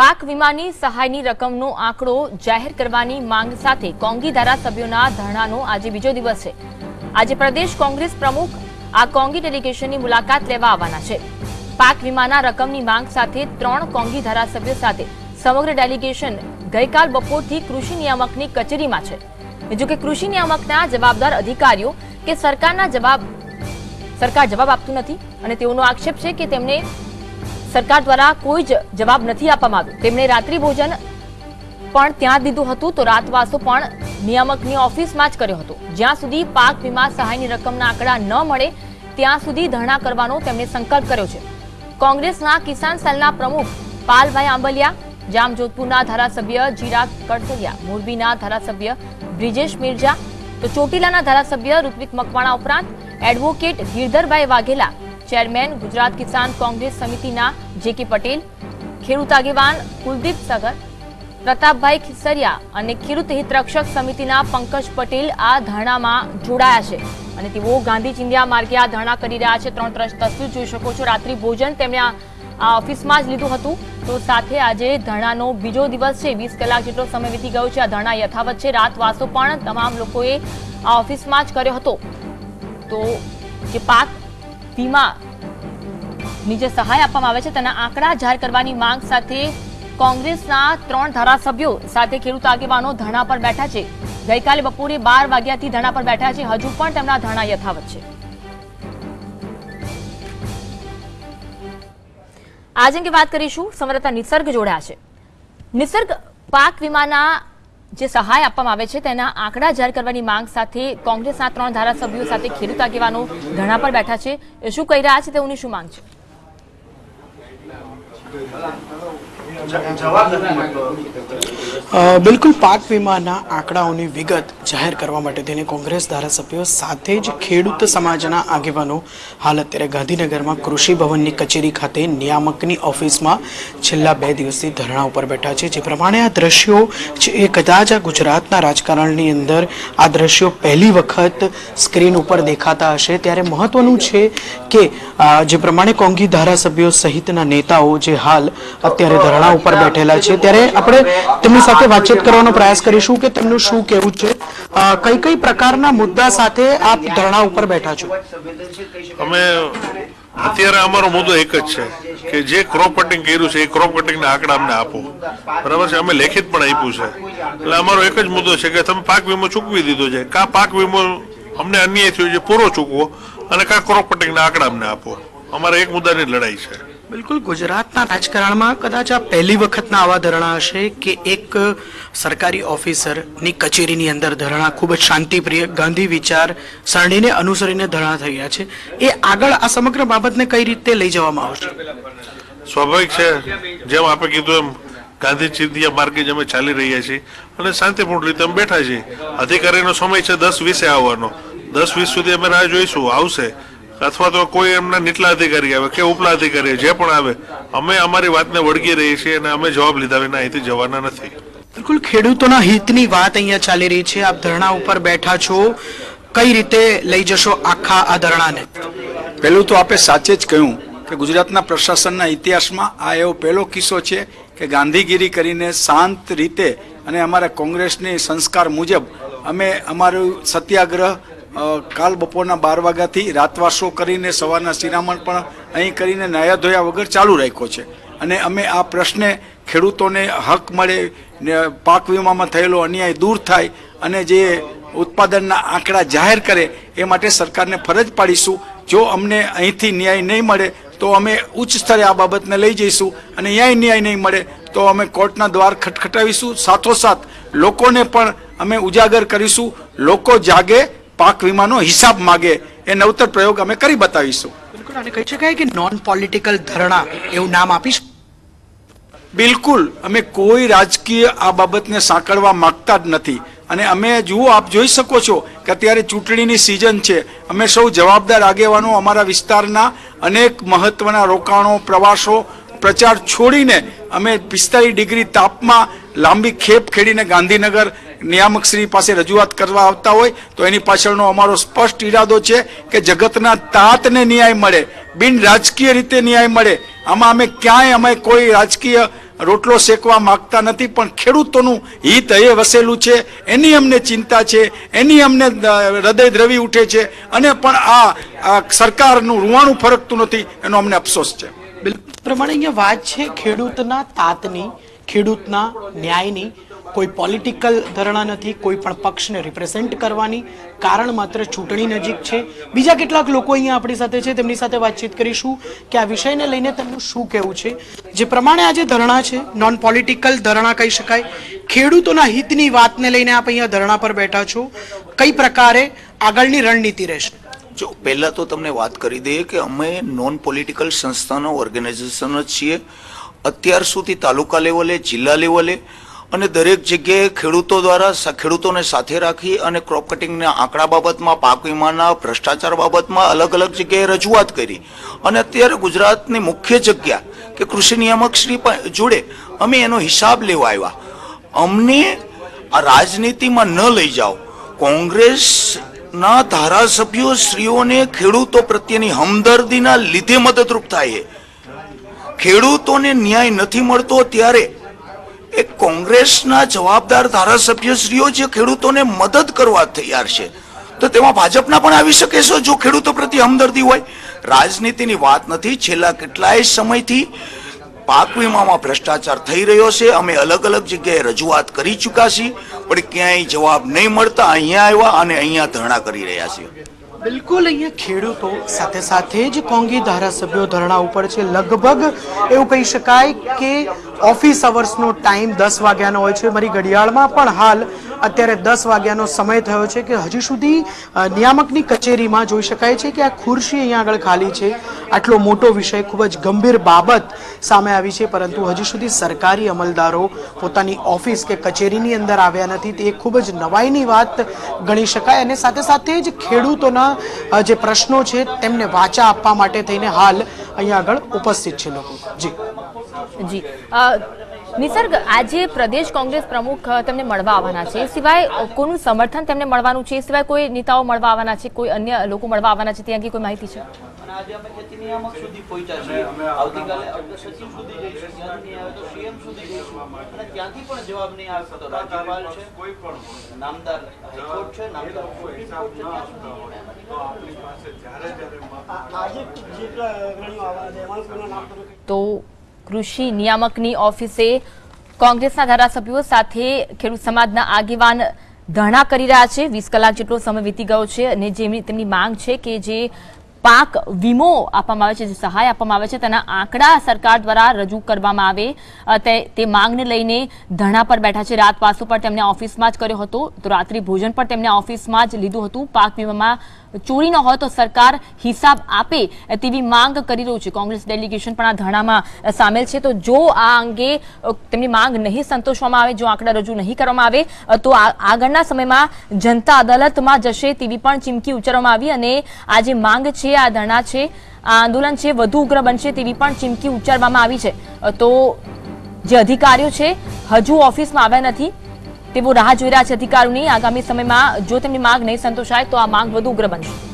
પાક વીમાની સહાયની રકમનો આંકડો જાહેર કરવાની માંગ સાથે કોંગી ધારાસભ્યોના ધરણાનો આજે બીજો દિવસ છે. આજે પ્રદેશ કોંગ્રેસ પ્રમુખ આ કોંગી ડેલિગેશનની મુલાકાત લેવા આવવાના છે. પાક વીમાના રકમની માંગ સાથે ત્રણ કોંગી ધારાસભ્યો સાથે સમગ્ર ડેલિગેશન ગઈકાલ બપોરથી કૃષિ નિયામકની કચેરીમાં છે. જો કે કૃષિ નિયામકના જવાબદાર અધિકારીઓ કે સરકારના જવાબ, સરકાર જવાબ આપતું નથી અને તેઓનો આક્ષેપ છે કે તેમને સરકાર દ્વારા કોઈ જ જવાબ નથી આપવામાં આવ્યો. તેમણે રાત્રિ ભોજન પણ ત્યાં દીધું હતું તો રાતવાસો પણ નિયામકની ઓફિસમાં જ કર્યો હતો. જ્યાં સુધી પાક વીમા સહાયની રકમના આંકડા ન મળે, ત્યાં સુધી ધરણા કરવાનો તેમણે સંકલ્પ કર્યો છે. કોંગ્રેસના કિસાન સેલના પ્રમુખ પાલભાઈ આંબલિયા, જામજોધપુરના ધારાસભ્ય જીરા કડસરિયા, મોરબીના ધારાસભ્ય બ્રિજેશ મિર્જા તો ચોટીલાના ધારાસભ્ય ઋત્વિક મકવાણા ઉપરાંત એડવોકેટ ગિરધરભાઈ વાઘેલા ચેરમેન ગુજરાત કિસાન કોંગ્રેસ સમિતિના જે કે પટેલ, ખેડૂત આગેવાન કુલદીપ સાગર, પ્રતાપભાઈ ખિસરિયા અને ખેડૂત હિતરક્ષક સમિતિના પંકજ પટેલ આ ધરણામાં જોડાયા છે. અને તેઓ ગાંધી ચિંધ્યા માર્ગે આ ધરણા કરી રહ્યા છે. ત્રણ તસવીર જોઈ શકો છો. રાત્રિ ભોજન તેમણે આ ઓફિસમાં જ લીધું હતું. તો સાથે આજે ધરણાનો બીજો દિવસ છે. વીસ કલાક જેટલો સમય વીતી ગયો છે. આ ધરણા યથાવત છે. રાતવાસો પણ તમામ લોકોએ આ ઓફિસમાં જ કર્યો હતો. તો જે પાક વીમા ની જે સહાય આપવામાં આવે છે. તેના આંકડા જાહેર કરવાની માંગ સાથે કોંગ્રેસના ત્રણ ધારાસભ્યો સાથે ખેડૂત આગેવાનો ધરણા પર બેઠા છે. ગઈકાલે બપોરે બાર વાગ્યાથી ધરણા પર બેઠા છે. હજુ પણ તેમના ધરણા યથાવત છે. આજે અંગે વાત કરીશું. સમરતા નિસર્ગ જોડ્યા છે. નિસર્ગ પાક વીમાના જે સહાય આપવામાં આવે છે તેના આંકડા જાહેર કરવાની માંગ સાથે કોંગ્રેસના ત્રણ ધારાસભ્યો સાથે ખેડૂત આગેવાનો ધરણા પર બેઠા છે. શું કહી રહ્યા છે તેઓની શું માંગ છે? બિલકુલ પાક વીમાના આંકડાઓની વિગત જાહેર કરવા માટે તેને કોંગ્રેસ ધારાસભ્યો સાથે જ ખેડૂત સમાજના આગેવાનો, હાલ અત્યારે ગાંધીનગરમાં કૃષિ ભવનની કચેરી ખાતે નિયામકની ઓફિસમાં છેલ્લા બે દિવસથી ધરણા ઉપર બેઠા છે. જે પ્રમાણે આ દ્રશ્યો છે એ કદાચ આ ગુજરાતના રાજકારણની અંદર આ દ્રશ્યો પહેલી વખત સ્ક્રીન ઉપર દેખાતા હશે. ત્યારે મહત્વનું છે કે જે પ્રમાણે કોંગી ધારાસભ્યો સહિતના નેતાઓ જે હાલ અત્યારે ધરણા ઉપર બેઠેલા છે. ત્યારે આપણે તેમની સાથે વાતચીત કરવાનો પ્રયાસ કરીશું કે તેમનું શું કહેવું છે. કઈ કઈ પ્રકારના મુદ્દા સાથે આપ ધરણા ઉપર બેઠા છો? અમે, અત્યારે અમારો મુદ્દો એક જ છે કે જે ક્રોપ કટિંગ કર્યું છે એ ક્રોપ કટિંગના આંકડા અમને આપો. બરાબર છે? અમે લેખિત પણ આપ્યું છે. એટલે અમારો એક જ મુદ્દો છે કે તમે પાક વીમો ચૂકવી દીધો છે. કા પાક વીમો અમને અન્યાય થયો છે, પૂરો ચૂકવો અને કા ક્રોપ કટિંગના આંકડા અમને આપો. અમારા એક મુદ્દાની લડાઈ છે. બિલકુલ, ગુજરાતના રાજકારણમાં કદાચ આ પહેલી વખતના આવા ધરણા હશે કે એક સરકારી ઓફિસરની કચેરીની અંદર ધરણા, ખૂબ જ શાંતિપ્રિય, ગાંધી વિચાર સરણીને અનુસરીને ધરણા રહ્યા છે. એ આગળ આ સમગ્ર બાબતને કઈ રીતે લઈ જવામાં આવશે? સ્વાભાવિક છે, જેમ આપણે કીધું એમ, ગાંધી ચિંધિયા માર્ગે અમે ચાલી રહ્યા છીએ અને શાંતિપૂર્ણ રીતે અમે બેઠા છીએ. અધિકારીનો સમય છે દસ વીસે આવવાનો. દસ વીસ સુધી અમે રાહ જોઈશું, આવશે. અથવા તો કોઈ એમના નીચલા અધિકારી આવે કે ઉપલા અધિકારી જે પણ આવે અમે અમારી વાતને વળગી રહીએ છીએ અને અમે જવાબ લીધા વિના અહીંથી જવાના નથી. બિલકુલ ખેડૂતોના હિતની વાત અહીંયા ચાલી રહી છે. આપ ધરણા ઉપર બેઠા છો. કઈ રીતે લઈ જશો આખા આ ધરણાને? પહેલું તો આપે સાચે જ કહ્યું કે ગુજરાતના પ્રશાસનના ઇતિહાસમાં આ એવો પહેલો કિસ્સો છે કે ગાંધીગીરી કરીને શાંત રીતે અને અમારા કોંગ્રેસની સંસ્કાર મુજબ અમે અમારું સત્યાગ્રહ કાલ બપોરના બાર વાગ્યાથી રાતવાસો કરીને સવારના સિરામણ પણ અહીં કરીને નાયા ધોયા વગર ચાલુ રાખ્યો છે. અને અમે આ પ્રશ્ને ખેડૂતોને હક મળે પાક વીમામાં થયેલો અન્યાય દૂર થાય અને જે ઉત્પાદનના આંકડા જાહેર કરે એ માટે સરકારને ફરજ પાડીશું. જો અમને અહીંથી ન્યાય નહીં મળે, તો અમે ઉચ્ચ સ્તરે આ બાબતને લઈ જઈશું અને ન્યાય ન્યાય નહીં મળે, તો અમે કોર્ટના દ્વાર ખટખટાવીશું. સાથોસાથ, લોકોને પણ અમે ઉજાગર કરીશું. લોકો જાગે પાક વીમાનો હિસાબ માગે એ નવતર પ્રયોગ અમે કરી બતાવીશું. બિલકુલ કહી શકાય કે નોન પોલિટિકલ ધરણા એવું નામ આપીશ? બિલકુલ અમે કોઈ રાજકીય આ બાબતને સાંકળવા માંગતા જ નથી. અને અમે જુઓ આપ જોઈ શકો છો કે અત્યારે ચૂંટણીની સિઝન છે. અમે સૌ જવાબદાર આગેવાનો અમારા વિસ્તારના અનેક મહત્વના રોકાણો પ્રવાસો પ્રચાર છોડીને અમે પિસ્તાલીસ ડિગ્રી તાપમાં લાંબી ખેપ ખેડીને ગાંધીનગર નિયામક શ્રી પાસે રજૂઆત કરવા આવતા હોય, તો એની પાછળનો અમારો સ્પષ્ટ ઈરાદો છે કે જગતના તાતને ન્યાય મળે, બિન રાજકીય રીતે ન્યાય મળે. આમાં અમે ક્યાંય, અમે કોઈ રાજકીય રોટલો શેકવા માંગતા નથી, પણ ખેડૂતોનું હિત એ વસેલું છે, એની અમને ચિંતા છે, એની અમને હૃદય દ્રવી ઉઠે છે, અને પણ આ આ સરકારનું રૂવાણું ફરકતું નથી, એનો અમને અફસોસ છે. બિલકુલ પ્રમાણે અહીંયા વાત છે ખેડૂતના તાતની, ખેડૂતના ન્યાયની. કોઈ પોલિટિકલ ધરણા નથી, કોઈ પણ પક્ષને રિપ્રેઝેન્ટ કરવાની કારણ માત્ર ચૂંટણી નજીક છે. બીજા કેટલાક લોકો અહીંયા આપણી સાથે છે, તેમની સાથે વાતચીત કરીશું કે આ વિષયને લઈને તેમનું શું કહેવું છે. જે પ્રમાણે આજે ધરણા છે નોન પોલિટિકલ ધરણા કહી શકાય, ખેડૂતોના હિતની વાતને લઈને આપ અહીંયા ધરણા પર બેઠા છો. કઈ પ્રકારે આગળની રણનીતિ રહેશે? જો, પહેલાં તો તમને વાત કરી દઈએ કે અમે નોન પોલિટિકલ સંસ્થાનો ઓર્ગેનાઇઝેશન જ છીએ. અત્યાર સુધી તાલુકા લેવલે, જિલ્લા લેવલે અને દરેક જગ્યાએ ખેડૂતો દ્વારા ખેડૂતોને સાથે રાખી અને ક્રોપ કટિંગના આંકડા બાબતમાં, પાક વીમાના ભ્રષ્ટાચાર બાબતમાં અલગ અલગ જગ્યાએ રજૂઆત કરી. અને અત્યારે ગુજરાતની મુખ્ય જગ્યા કે કૃષિ નિયામક શ્રી જોડે અમે એનો હિસાબ લેવા આવ્યા. અમને આ રાજનીતિમાં ન લઈ જાઓ. કોંગ્રેસના ધારાસભ્યો શ્રીઓને ખેડૂતો પ્રત્યેની હમદર્દીના લીધે મદદરૂપ થાય છે. ખેડૂતોને ન્યાય નથી મળતો ત્યારે કોંગ્રેસના જવાબદાર ધારાસભ્યશ્રીઓ જે ખેડૂતોને મદદ કરવા તૈયાર છે, તો તેમાં ભાજપના પણ આવી શકે છે જો ખેડૂતો પ્રત્યે હમદર્દી હોય? રાજનીતિની વાત નથી. છેલ્લા કેટલાય સમયથી પાક વીમામાં ભ્રષ્ટાચાર થઈ રહ્યો છે. અમે અલગ અલગ જગ્યાએ રજૂઆત કરી ચૂક્યા છીએ, પણ ક્યાંય જવાબ નહીં મળતા. અહીંયા આવ્યા અને અહીંયા ધરણા કરી રહ્યા છીએ. બિલકુલ, અહીંયા ખેડૂતો સાથે સાથે જ કોંગી ધારાસભ્યો ધરણા ઉપર છે. લગભગ એવું કહી શકાય કે ઓફિસ અવર્સનો ટાઈમ દસ વાગ્યાનો હોય છે. મારી ઘડિયાળમાં પણ હાલ અત્યારે દસ વાગ્યાનો સમય થયો છે કે હજી સુધી નિયામકની કચેરીમાં જોઈ શકાય છે કે આ ખુરશી અહીંયા આગળ ખાલી છે. આટલો મોટો વિષય ખૂબ જ ગંભીર બાબત સામે આવી છે, પરંતુ હજી સુધી સરકારી અમલદારો પોતાની ઓફિસ કે કચેરીની અંદર આવ્યા નથી. તે ખૂબ જ નવાઈની વાત ગણી શકાય અને સાથે સાથે જ ખેડૂતોના જે પ્રશ્નો છે તેમને વાચા આપવા માટે થઈને હાલ અહીંયા આગળ ઉપસ્થિત છે લોકો. જી. જી. નિસર્ગ આજે પ્રદેશ કોંગ્રેસ પ્રમુખ તેમને મળવા આવવાના છે. સિવાય કોનું સમર્થન તેમને મળવાનું છે? એ સિવાય કોઈ નેતાઓ મળવા આવવાના છે? કોઈ અન્ય લોકો મળવા આવવાના છે? ત્યાં કોઈ માહિતી છે? અને આજે અમે ખેતી નિયામક સુધી પહોંચ્યા છીએ. આવતીકાલે અગ્ર સચિવ સુધી જઈશું ત્યાંથી નહીં આવે તો કૃષિ નિયામકની ઓફિસે કોંગ્રેસના ધારાસભ્યો સાથે ખેડૂત સમાજના આગેવાન ધરણા કરી રહ્યા છે. વીસ કલાક જેટલો સમય વીતી ગયો છે અને જેમની તેમની માંગ છે કે જે પાક વીમો આપવામાં આવે છે, જે સહાય આપવામાં આવે છે, તેના આંકડા સરકાર દ્વારા રજૂ કરવામાં આવે. તે માંગને લઈને ધરણા પર બેઠા છે. રાત પાસો પર તેમને ઓફિસમાં જ કર્યો હતો. તો રાત્રિ ભોજન પણ તેમને ઓફિસમાં જ લીધું હતું. પાક વીમામાં ચોરી ન હોય તો સરકાર હિસાબ આપે તેવી માંગ કરી રહ્યું છે. કોંગ્રેસ ડેલિગેશન પણ આ ધરણામાં સામેલ છે. તો જો આ અંગે તેમની માંગ નહીં સંતોષવામાં આવે, જો આંકડા રજૂ નહીં કરવામાં આવે તો આગળના સમયમાં જનતા અદાલતમાં જશે તેવી પણ ચીમકી ઉચ્ચારવામાં આવી અને આ જે માંગ છે, આ ધરણા છે, આ આંદોલન છે, વધુ ઉગ્ર બનશે તેવી પણ ચીમકી ઉચ્ચારવામાં આવી છે. તો જે અધિકારીઓ છે, હજુ ઓફિસમાં આવ્યા નથી. તેઓ રાહ જોઈ રહ્યા છે અધિકારીઓની. આગામી સમયમાં જો તેમની માંગ નહીં સંતોષાય તો આ માંગ વધુ ઉગ્ર બનશે.